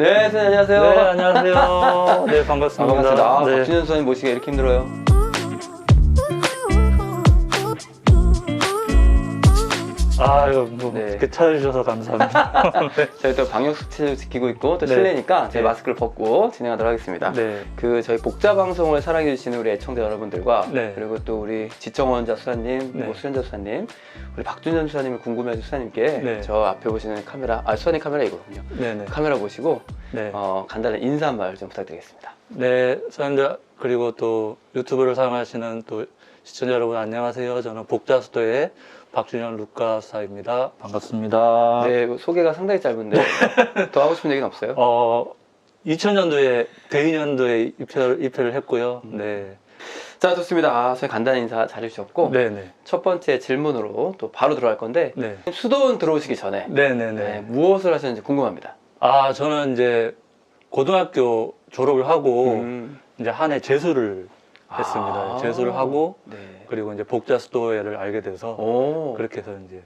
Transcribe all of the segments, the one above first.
네, 선생님 안녕하세요. 네, 안녕하세요. 네, 아, 반갑습니다. 반갑습니다. 아, 네. 박준현 선생님 모시기가 이렇게 힘들어요. 아유, 뭐, 네. 이렇게 찾아주셔서 감사합니다. 네. 저희 또 방역 수칙을 지키고 있고 또 네. 실내니까 저희 네. 마스크를 벗고 진행하도록 하겠습니다. 네. 그 저희 복자 방송을 사랑해 주시는 우리 애청자 여러분들과 네. 그리고 또 우리 지정원자 수사님, 네. 뭐 수현자 수사님, 우리 박준현 수사님을 궁금해하신 수사님께 네. 저 앞에 보시는 카메라, 아 수사님 카메라 이거군요. 네 네. 카메라 보시고 네. 어, 간단한 인사 한 말 좀 부탁드리겠습니다. 네, 사람들, 그리고 또 유튜브를 사용하시는 또 시청자 여러분 안녕하세요. 저는 복자수도의 박준현 루카 수사입니다. 반갑습니다. 네, 소개가 상당히 짧은데 더 하고 싶은 얘기는 없어요? 어, 2000년도에, 대인년도에 입회를, 입회를 했고요. 음. 네. 자, 좋습니다. 아, 저희 간단한 인사 잘 해주셨고 네네. 첫 번째 질문으로 또 바로 들어갈 건데 네. 수도원 들어오시기 전에 네네네. 네, 무엇을 하셨는지 궁금합니다. 아, 저는 이제 고등학교 졸업을 하고 음. 이제 한 해 재수를 했습니다. 아. 재수를 하고 네. 그리고 이제 복자 수도회를 알게 돼서 오. 그렇게 해서 이제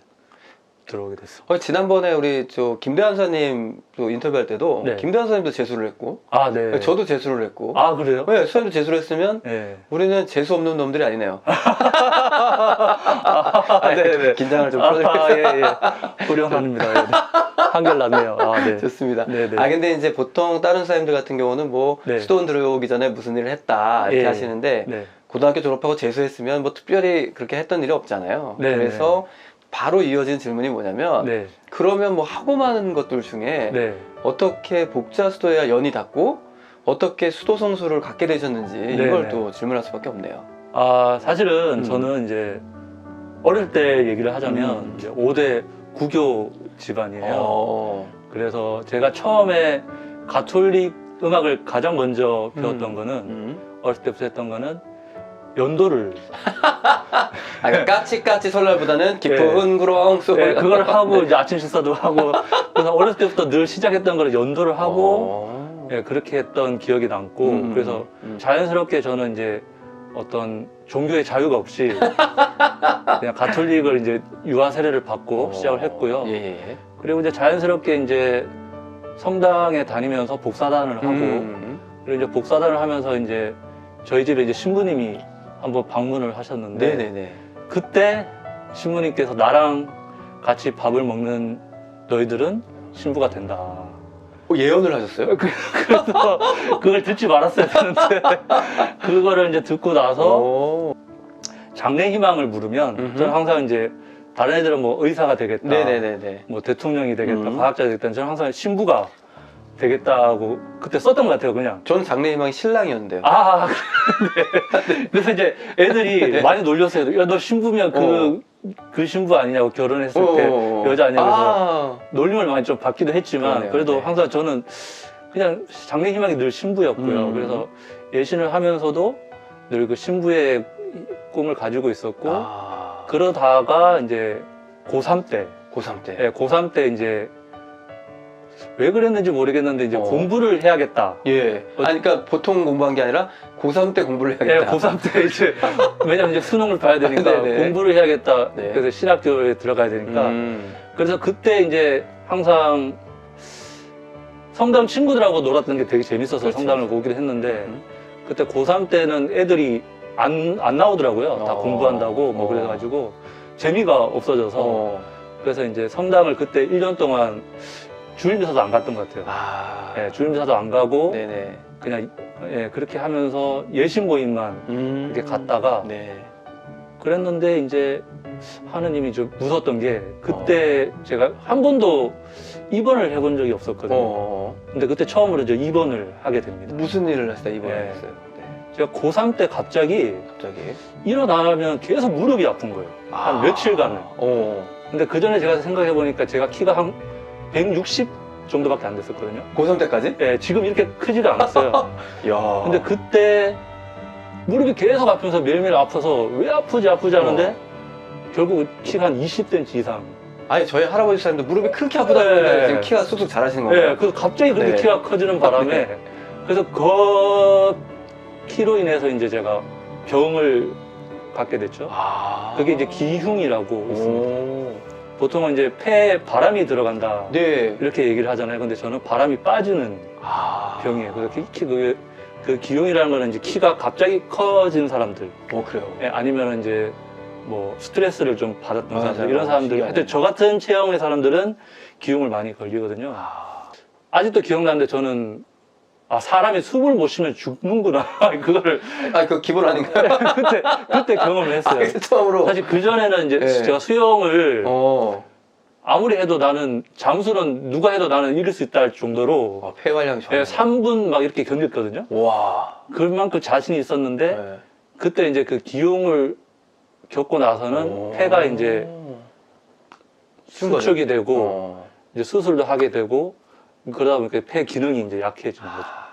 들어오게 됐습니다. 어, 지난번에 우리 저 선생님 또 인터뷰할 때도 네. 김대한 선생님도 재수를 했고 아, 네. 저도 재수를 했고 아, 그래요? 네, 수사님도 재수를 했으면 네. 우리는 재수 없는 놈들이 아니네요. 아, 네, 네. 긴장을 좀 아, 풀어드리겠습니다. 예, 예. 훌륭합니다. 예, 네. 한결 낫네요. 아, 네. 좋습니다. 네, 네. 아 근데 이제 보통 다른 수사님들 같은 경우는 뭐 네. 수도원 들어오기 전에 무슨 일을 했다 이렇게 예. 하시는데 네. 고등학교 졸업하고 재수했으면 뭐 특별히 그렇게 했던 일이 없잖아요. 네, 그래서 바로 이어진 질문이 뭐냐면 네. 그러면 뭐 하고 많은 것들 중에 네. 어떻게 복자 수도야 연이 닿고 어떻게 수도 성수를 갖게 되셨는지 네, 이걸 네. 또 질문할 수밖에 없네요. 아, 사실은 음. 저는 이제 어릴 때 얘기를 하자면 음. 이제 5대 구교 집안이에요. 어. 그래서 제가 처음에 가톨릭 음악을 가장 먼저 배웠던 음. 거는 음. 어렸을 때부터 했던 거는 연도를 아, 그러니까 까치까치 설날보다는 깊은 구렁 속 네, 그걸 하고 이제 아침 식사도 하고 그래서 어렸을 때부터 늘 시작했던 거를 연도를 하고 어. 예, 그렇게 했던 기억이 남고 음, 그래서 음. 자연스럽게 저는 이제 어떤 종교의 자유가 없이 그냥 가톨릭을 이제 유아 세례를 받고 어. 시작을 했고요. 예, 예. 그리고 이제 자연스럽게 이제 성당에 다니면서 복사단을 하고 음. 그리고 이제 복사단을 하면서 이제 저희 집에 이제 신부님이 한번 방문을 하셨는데 네네네. 그때 신부님께서 나랑 같이 밥을 먹는 너희들은 신부가 된다. 어, 예언을 하셨어요? 그래서 그걸 듣지 말았어야 되는데 그거를 이제 듣고 나서 오. 장래 희망을 물으면 음흠. 저는 항상 이제 다른 애들은 뭐 의사가 되겠다, 네네네네. 뭐 대통령이 되겠다, 음. 과학자 되겠다. 저는 항상 신부가 되겠다고 그때 썼던 것 같아요, 그냥. 저는 장래희망이 신랑이었는데요. 아, 네. 그래서 이제 애들이 네. 많이 놀렸어요. 야, 너 신부면 그, 그 신부 아니냐고 결혼했을 때 어. 여자 아니야 그래서 아. 놀림을 많이 좀 받기도 했지만 그러네요. 그래도 네. 항상 저는 그냥 장래 희망이 늘 신부였고요. 음. 그래서 예신을 하면서도 늘 그 신부의 꿈을 가지고 있었고 아. 그러다가 이제 고3 때, 고3 때. 예, 고3 때 이제 왜 그랬는지 모르겠는데 이제 어. 공부를 해야겠다. 예. 아니, 그러니까 보통 공부한 게 아니라 고3 때 공부를 예, 해야겠다. 고3 때 이제 왜냐면 이제 수능을 봐야 되니까 네네. 공부를 해야겠다. 네. 그래서 신학교에 들어가야 되니까 음. 그래서 그때 이제 항상 성당 친구들하고 놀았던 게 되게 재밌어서 그렇죠. 성당을 오기도 했는데 음. 그때 고3 때는 애들이 안, 안 나오더라고요. 다 어. 공부한다고 뭐 어. 그래가지고 재미가 없어져서 어. 그래서 이제 성당을 그때 1년 동안 주일미사도 안 갔던 것 같아요. 아. 예, 주일미사도 안 가고 네네. 그냥 예, 그렇게 하면서 예신 모임만 음. 이렇게 갔다가 네. 그랬는데 이제 하느님이 좀 무섭던 게 그때 제가 한 번도 입원을 해본 적이 없었거든요. 어. 근데 그때 처음으로 이제 입원을 하게 됩니다. 무슨 일을 하시다 입원을 네. 했어요? 네. 제가 고3 때 갑자기 갑자기. 일어나면 계속 무릎이 아픈 거예요. 한 며칠간을. 어. 근데 그 전에 제가 생각해 보니까 제가 키가 한 160 정도밖에 안 됐었거든요. 고3 때까지? 예, 지금 이렇게 크지가 않았어요. 야. 근데 그때 무릎이 계속 아프면서 매일매일 아파서 왜 아프지 아프지 하는데 어. 결국 키가 한 20cm 이상. 아니 저희 할아버지 사람도 무릎이 그렇게 아프다 네. 보니까 지금 키가 쑥쑥 자라시는 예, 건가요? 그래서 갑자기 그렇게 네. 키가 커지는 바람에 그래서 그 키로 인해서 이제 제가 병을 갖게 됐죠. 아. 그게 이제 기흉이라고 있습니다. 오. 보통은 이제 폐에 바람이 들어간다 네. 이렇게 얘기를 하잖아요. 근데 저는 바람이 빠지는 아. 병이에요. 그래서 키, 키- 그, 그 기흉이라는 거는 이제 키가 갑자기 커진 사람들, 어, 그래요. 예, 아니면 이제 뭐 스트레스를 좀 받았던 맞아요. 사람들, 이런 사람들. 신기하네. 하여튼 저 같은 체형의 사람들은 기흉을 많이 걸리거든요. 아. 아직도 기억나는데 저는 아 사람이 숨을 못 쉬면 죽는구나 그거를 아, 그 기본 아닌가요? 그때 그때 경험을 아, 했어요. 그래서 처음으로. 사실 그 전에는 이제 네. 제가 수영을 어. 아무리 해도 나는 잠수는 누가 해도 나는 이길 수 있다 할 정도로 아, 폐활량이 좋네. 예, 3분 막 이렇게 견뎠거든요. 와. 그만큼 자신이 있었는데 네. 그때 이제 그 기용을 겪고 나서는 오. 폐가 이제. 수축이 되고 어. 이제 수술도 하게 되고 그러다 보니까 폐 기능이 이제 약해지는 거죠.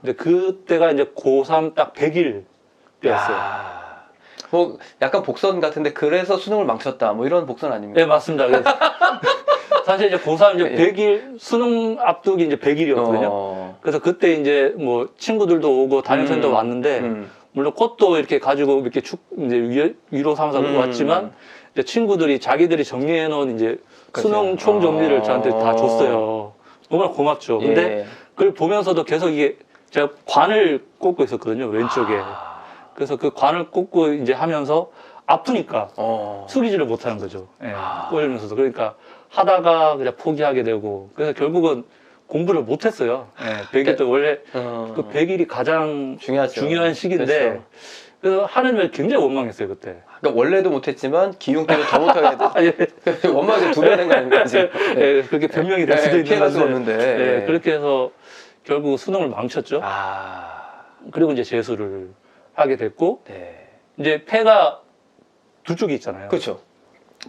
근데 그때가 이제 고3 딱 100일 때였어요. 야. 뭐 약간 복선 같은데 그래서 수능을 망쳤다. 뭐 이런 복선 아닙니까? 네, 맞습니다. 그래서 사실 이제 고3 이제 예. 100일, 수능 앞두기 이제 100일이었거든요. 어. 그래서 그때 이제 뭐 친구들도 오고 담임선생도 음. 왔는데, 음. 물론 꽃도 이렇게 가지고 이렇게 축, 이제 위, 위로 삼아서 음. 왔지만, 이제 친구들이 자기들이 정리해 놓은 이제 그치. 수능 총 정리를 어. 저한테 다 줬어요. 정말 고맙죠. 근데 예. 그걸 보면서도 계속 이게 제가 관을 꽂고 있었거든요. 왼쪽에. 아. 그래서 그 관을 꽂고 이제 하면서 아프니까 어. 숙이지를 못하는 거죠. 예, 아. 꽂으면서도. 그러니까 하다가 그냥 포기하게 되고. 그래서 결국은 공부를 못했어요. 예, 100일 도 원래 어. 그 100일이 가장 중요하죠. 중요한 시기인데. 그렇죠. 그래서 하느님을 굉장히 원망했어요, 그때. 그러니까 원래도 못했지만 기용 때문에 더 못하게 돼. 아, 예, 원망이 두배 된거 아닙니까 지금? 예, 그렇게 변명이 될 수도 예, 있는 피해갈 수 건데. 없는데. 예, 그렇게 해서 결국 수능을 망쳤죠. 아. 그리고 이제 재수를 하게 됐고, 네. 이제 폐가 두 쪽이 있잖아요. 그렇죠.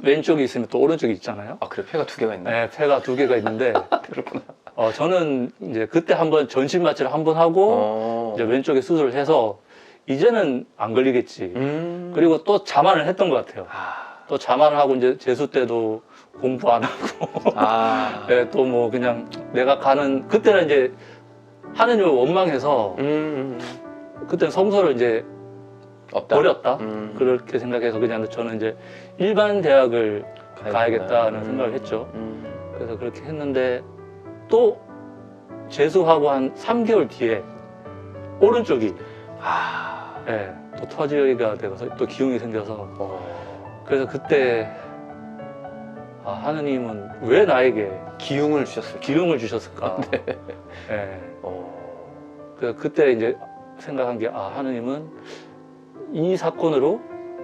왼쪽이 있으면 또 오른쪽이 있잖아요. 아 그래 폐가 두 개가 있네. 네, 폐가 두 개가 있는데, 그렇구나. 어, 저는 이제 그때 한번 전신 마취를 한 번 하고, 어. 이제 왼쪽에 수술을 해서, 이제는 안 걸리겠지. 음. 그리고 또 자만을 했던 것 같아요. 아. 또 자만을 하고, 이제 재수 때도 공부 안 하고, 아. 네, 또 뭐 그냥 내가 가는, 그때는 이제 하느님을 원망해서, 음. 그때는 성서를 이제 없다. 버렸다. 음. 그렇게 생각해서 그냥 저는 이제 일반 대학을 가야겠다 는 음. 생각을 했죠. 음. 그래서 그렇게 했는데 또 재수하고 한 3개월 뒤에 오른쪽이 아. 예, 또 터지가 되어서 또 기흉이 생겨서 어. 그래서 그때 아, 하느님은 왜 나에게 기용을 주셨을까? 기흉을 주셨을까? 네. 예, 어. 그래서 그때 이제 생각한 게 아, 하느님은 이 사건으로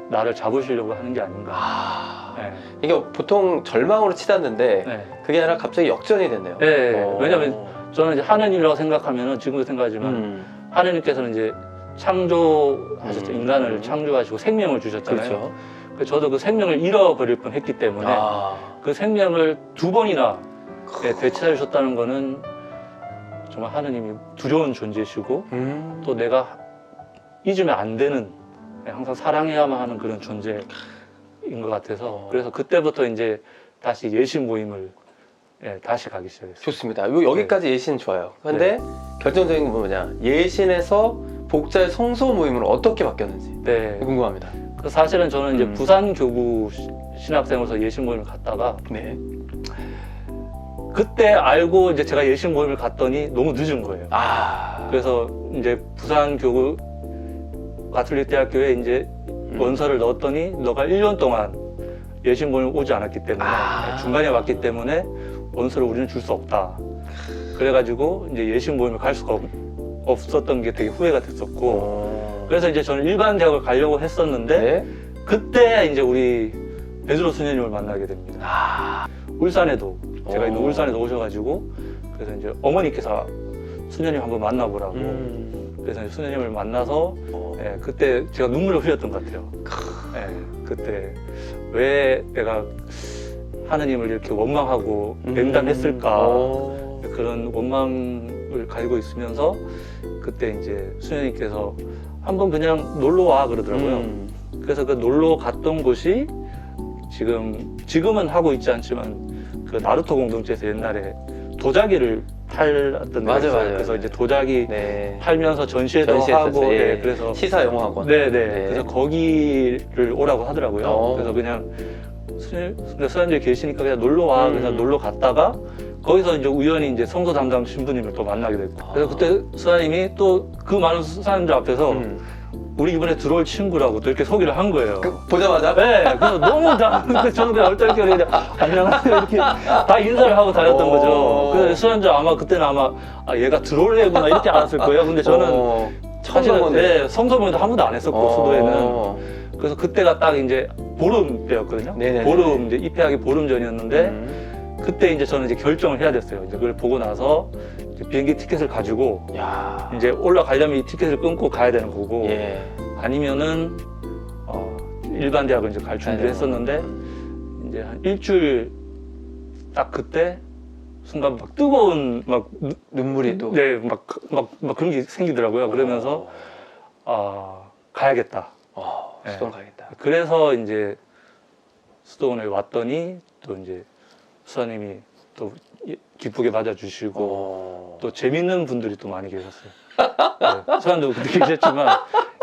나를 잡으시려고 하는 게 아닌가. 아. 예, 이게 보통 절망으로 치닫는데 예. 그게 아니라 갑자기 역전이 됐네요. 예, 어. 왜냐면 저는 이제 하느님이라고 생각하면은 지금도 생각하지만 음. 하느님께서는 이제 창조하셨죠. 음. 인간을 창조하시고 생명을 주셨잖아요. 그렇죠. 그래서 저도 그 생명을 잃어버릴 뻔 했기 때문에 아. 그 생명을 두 번이나 예, 되찾으셨다는 거는 정말 하느님이 두려운 존재시고 음. 또 내가 잊으면 안 되는 예, 항상 사랑해야만 하는 그런 존재인 것 같아서 어. 그래서 그때부터 이제 다시 예신 모임을 예, 다시 가기 시작했어요. 좋습니다. 요 여기까지 네. 예신 좋아요. 근데 결정적인 건 뭐냐? 예신에서 복자의 성소 모임으로 어떻게 바뀌었는지 네. 궁금합니다. 그 사실은 저는 이제 음. 부산 교구 시- 신학생으로서 예신 모임을 갔다가 네. 그때 알고 이제 제가 예신 모임을 갔더니 너무 늦은 거예요. 아. 그래서 이제 부산 교구 가톨릭 대학교에 이제 음. 원서를 넣었더니 너가 1년 동안 예신 모임 오지 않았기 때문에 아. 중간에 왔기 때문에 원서를 우리는 줄 수 없다. 그래가지고 이제 예신 모임을 갈 수가 없, 없었던 게 되게 후회가 됐었고 어. 그래서 이제 저는 일반 대학을 가려고 했었는데 네. 그때 이제 우리 베드로 수녀님을 만나게 됩니다. 아. 울산에도 제가 있는 오. 울산에도 오셔가지고 그래서 이제 어머니께서 수녀님 한번 만나보라고 음. 그래서 이제 수녀님을 만나서 어. 예, 그때 제가 눈물을 흘렸던 것 같아요. 예, 그때 왜 내가 하느님을 이렇게 원망하고 음. 냉담했을까 어. 그런 원망을 가지고 있으면서 그때 이제 수녀님께서 한번 그냥 놀러 와 그러더라고요. 음. 그래서 그 놀러 갔던 곳이 지금 지금은 하고 있지 않지만 그 나루토 공동체에서 옛날에 도자기를 팔았던 데가 맞아요. 그래서 이제 도자기 네. 팔면서 전시회도 전시했었어요. 하고 예. 네, 그래서 시사 영화학원. 네네 네. 그래서 거기를 오라고 하더라고요. 어. 그래서 그냥 스님, 근데 수사님들이 계시니까 그냥 놀러 와. 그래서 음. 놀러 갔다가 거기서 이제 우연히 이제 성서 담당 신부님을 또 만나게 됐고. 그래서 그때 수사님이 또 그 많은 수사님들 앞에서 음. 우리 이번에 들어올 친구라고 또 이렇게 소개를 한 거예요. 그, 보자마자 네, 그래서 너무 다, 근데 저는 그냥 얼떨결에 그냥 안녕하세요 이렇게 다 인사를 하고 다녔던 오. 거죠. 그래서 수사님들 아마 그때는 아마 아, 얘가 들어올 애구나 이렇게 알았을 거예요. 근데 저는 어, 처음 사실은. 네, 성서문도 한 번도 안 했었고 어. 수도에는 그래서 그때가 딱 이제 보름 때였거든요. 네네네. 보름 이제 입회하기 보름 전이었는데 음. 그때 이제 저는 이제 결정을 해야 됐어요. 이제 그걸 보고 나서 비행기 티켓을 가지고 야. 이제 올라가려면 이 티켓을 끊고 가야 되는 거고 예. 아니면은 어, 일반 대학을 이제 갈 준비를 했었는데 음. 이제 한 일주일 딱 그때 순간 막 뜨거운 막 눈물이 또. 네, 막, 막, 막 그런 게 생기더라고요. 그러면서 아 가야겠다. 어, 네. 수도원 가야겠다. 그래서 이제 수도원에 왔더니 또 이제 수사님이 또 예- 기쁘게 맞아주시고 어. 또 재밌는 분들이 또 많이 계셨어요. 네, 수사님도 그때 계셨지만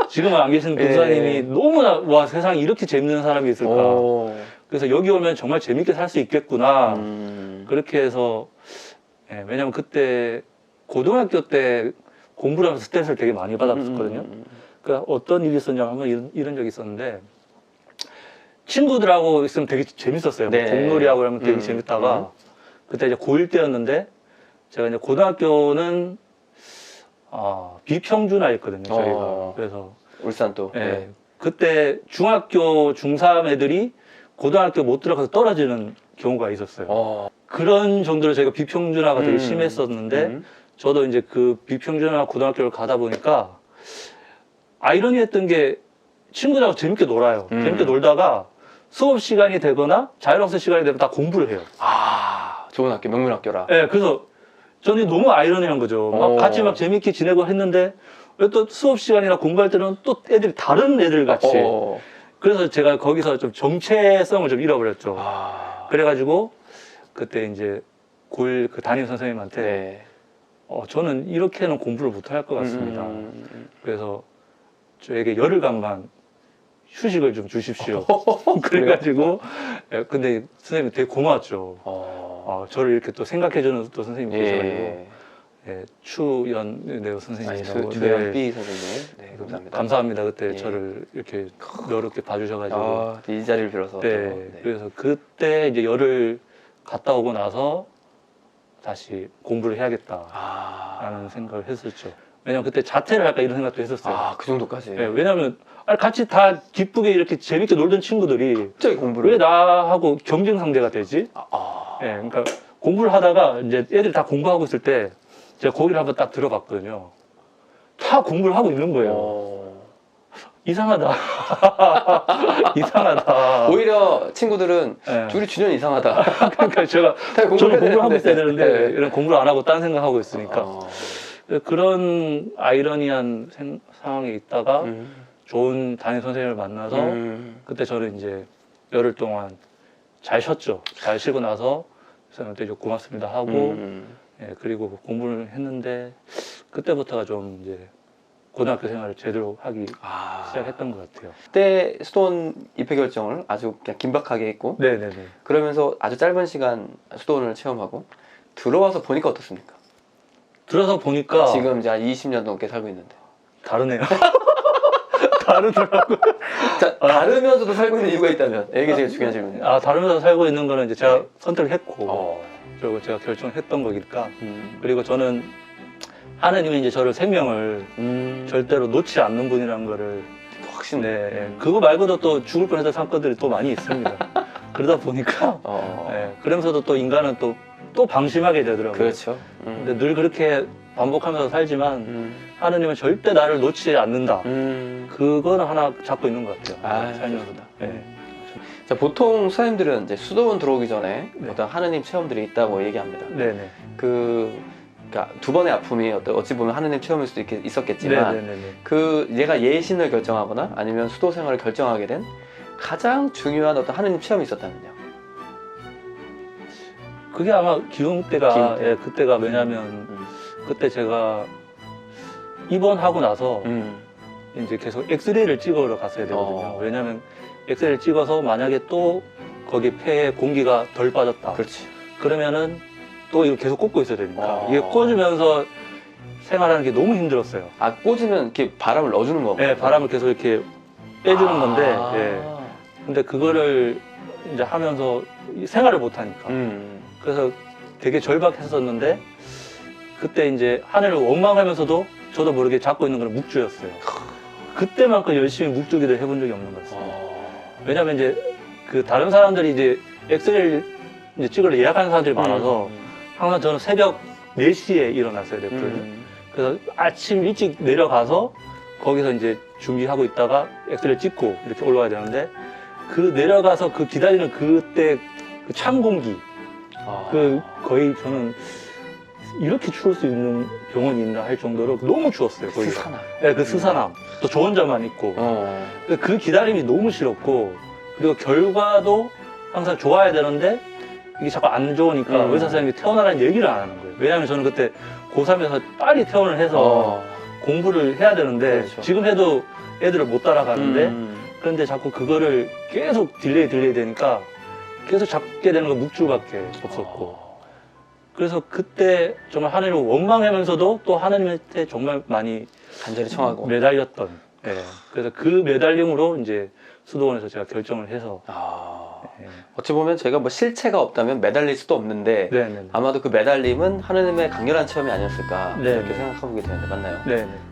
지금은 안그 예. 수사님이 너무나 와 세상에 이렇게 재밌는 사람이 있을까. 오. 그래서 여기 오면 정말 재밌게 살 수 있겠구나. 음. 그렇게 해서 예, 왜냐면 그때 고등학교 때 공부를 하면서 스트레스를 되게 많이 받았었거든요. 음, 음, 그러니까 어떤 일이 있었냐면 한번 이런, 이런 적이 있었는데 친구들하고 있으면 되게 재밌었어요. 뭐 네. 공놀이하고 하면 되게 음, 재밌다가 음. 그때 이제 고1 때였는데 제가 이제 고등학교는 아, 비평준화였거든요. 저희가 어. 그래서 음. 울산 또. 예, 그때 중학교 중3 애들이 고등학교 못 들어가서 떨어지는 경우가 있었어요. 어. 그런 정도로 저희가 비평준화가 되게 음. 심했었는데 음. 저도 이제 그 비평준화 고등학교를 가다 보니까 아이러니했던 게 친구들하고 재밌게 놀아요. 음. 재밌게 놀다가 수업 시간이 되거나 자율학습 시간이 되면 다 공부를 해요. 아, 좋은 학교, 명문 학교라. 예, 그래서 저는 너무 아이러니한 거죠. 막 어. 같이 막 재밌게 지내고 했는데 왜 또 수업 시간이나 공부할 때는 또 애들이 다른 애들 같이. 어. 그래서 제가 거기서 좀 정체성을 좀 잃어버렸죠. 아. 그래가지고 그때 이제 고1 그 담임 선생님한테 네. 어, 저는 이렇게는 공부를 못할 것 같습니다. 음, 음, 그래서 저에게 열흘간만 휴식을 좀 주십시오. 음. 그래가지고 예, 근데 선생님이 되게 고마웠죠. 어. 어, 저를 이렇게 또 생각해주는 또 선생님이 계셔가지고 예. 예, 추연 네오 아니, 선생님이라고 주, 주연 네. B 선생님. 네, 감사합니다. 감사합니다. 그때 예. 저를 이렇게 여롭게 봐주셔가지고 아, 이 자리를 빌어서. 네, 또, 네. 그래서 그때 이제 열흘 갔다 오고 나서 다시 공부를 해야겠다라는 아. 생각을 했었죠. 왜냐면 그때 자퇴를 할까 이런 생각도 했었어요. 아, 그 정도까지. 네, 왜냐면 같이 다 기쁘게 이렇게 재밌게 놀던 친구들이 갑자기 공부를. 왜 나하고 경쟁 상대가 되지? 아, 아. 예, 그러니까 공부를 하다가 이제 애들이 다 공부하고 있을 때 제가 거기를 한번 딱 들어봤거든요. 다 공부를 하고 있는 거예요. 어. 이상하다. 이상하다. 오히려 친구들은 예. 둘이 준현 이상하다. 그러니까 제가 다 공부를 저는 공부를 하고 있어야 되는데. 네. 이런 공부를 안 하고 딴 생각하고 있으니까 어. 그런 아이러니한 생- 상황에 있다가 음. 좋은 담임 선생님을 만나서 음. 그때 저는 이제 열흘 동안 잘 쉬었죠. 잘 쉬고 나서 선생님한테 이제 고맙습니다 하고 음. 예, 그리고 공부를 했는데 그때부터가 좀 이제 고등학교 생활을 제대로 하기 아. 시작했던 것 같아요. 그때 수도원 입회 결정을 아주 그냥 긴박하게 했고 네네네. 그러면서 아주 짧은 시간 수도원을 체험하고 들어와서 보니까 어떻습니까? 들어서 보니까 지금 이제 한 20년 넘게 살고 있는데 다르네요. 다르더라고요. 자, 아. 다르면서도 살고 있는 이유가 있다면 이게 제일 중요한 질문입니다. 아 다르면서 살고 있는 거는 이제 제가 네. 선택을 했고 어. 그리고 제가 결정했던 거니까 음. 그리고 저는 하나님이 이제 저를 생명을 음. 절대로 놓지 않는 분이라는 거를 확신. 네 예. 그거 말고도 또 죽을 뻔했던 사건들이 또 많이 있습니다. 그러다 보니까 어. 예, 그러면서도 또 인간은 또또 방심하게 되더라고요. 그렇죠. 음. 근데 늘 그렇게 반복하면서 살지만 음. 하나님은 절대 나를 놓지 않는다. 음. 그거는 하나 잡고 있는 것 같아요. 아, 살면서. 좋습니다. 네. 자, 보통 수사님들은 이제 수도원 들어오기 전에 네. 어떤 하느님 체험들이 있다고 얘기합니다. 네네. 그, 그러니까 두 번의 아픔이 어떤 어찌 보면 하느님 체험일 수도 있, 있었겠지만 네네네. 그 얘가 예신을 결정하거나 아니면 수도 생활을 결정하게 된 가장 중요한 어떤 하느님 체험이 있었다면요. 그게 아마 기흥 때가 기흥 때. 예, 그때가 왜냐면 음. 그때 제가 입원하고 나서 음. 이제 계속 엑스레이를 찍으러 갔어야 되거든요. 어. 왜냐면 엑스레이를 찍어서 만약에 또 거기 폐에 공기가 덜 빠졌다. 그렇지. 그러면은 또 이거 계속 꽂고 있어야 되니까 아. 이게 꽂으면서 생활하는 게 너무 힘들었어요. 아 꽂으면 이렇게 바람을 넣어주는 거고. 예, 바람을 계속 이렇게 빼주는 아. 건데, 예. 근데 그거를 이제 하면서 생활을 못 하니까. 음. 그래서 되게 절박했었는데, 그때 이제 하늘을 원망하면서도 저도 모르게 잡고 있는 건 묵주였어요. 그때만큼 열심히 묵주기를 해본 적이 없는 것 같습니다. 어. 왜냐면 이제 그 다른 사람들이 이제 엑스레이를 이제 찍으러 예약하는 사람들이 많아서 음. 항상 저는 새벽 4시에 일어났어야 됐거든요. 음. 그래서 아침 일찍 내려가서 거기서 이제 준비하고 있다가 엑스레이 찍고 이렇게 올라와야 되는데 그 내려가서 그 기다리는 그때 그 찬 공기 아. 그 거의 저는 이렇게 추울 수 있는 병원이 있나 할 정도로 너무 추웠어요 거기가 스산함. 네, 그 스산함 또 좋은 점만 있고 어. 그 기다림이 너무 싫었고 그리고 결과도 항상 좋아야 되는데 이게 자꾸 안 좋으니까 음. 의사 선생님이 퇴원하라는 얘기를 안 하는 거예요 왜냐하면 저는 그때 고3에서 빨리 퇴원을 해서 어. 공부를 해야 되는데 그렇죠. 지금 해도 애들을 못 따라가는데 음. 그런데 자꾸 그거를 계속 딜레이 딜레이 되니까 계속 잡게 되는 건 묵주밖에 없었고 어. 그래서 그때 정말 하늘을 원망하면서도 또 하나님한테 정말 많이 간절히 청하고. 매달렸던 예. 그래서 그 매달림으로 이제 수도원에서 제가 결정을 해서 아. 예. 어찌 보면 저희가 뭐 실체가 없다면 매달릴 수도 없는데 네네 아마도 그 매달림은 하느님의 강렬한 체험이 아니었을까 네. 이렇게 생각하게 되는데 맞나요? 네네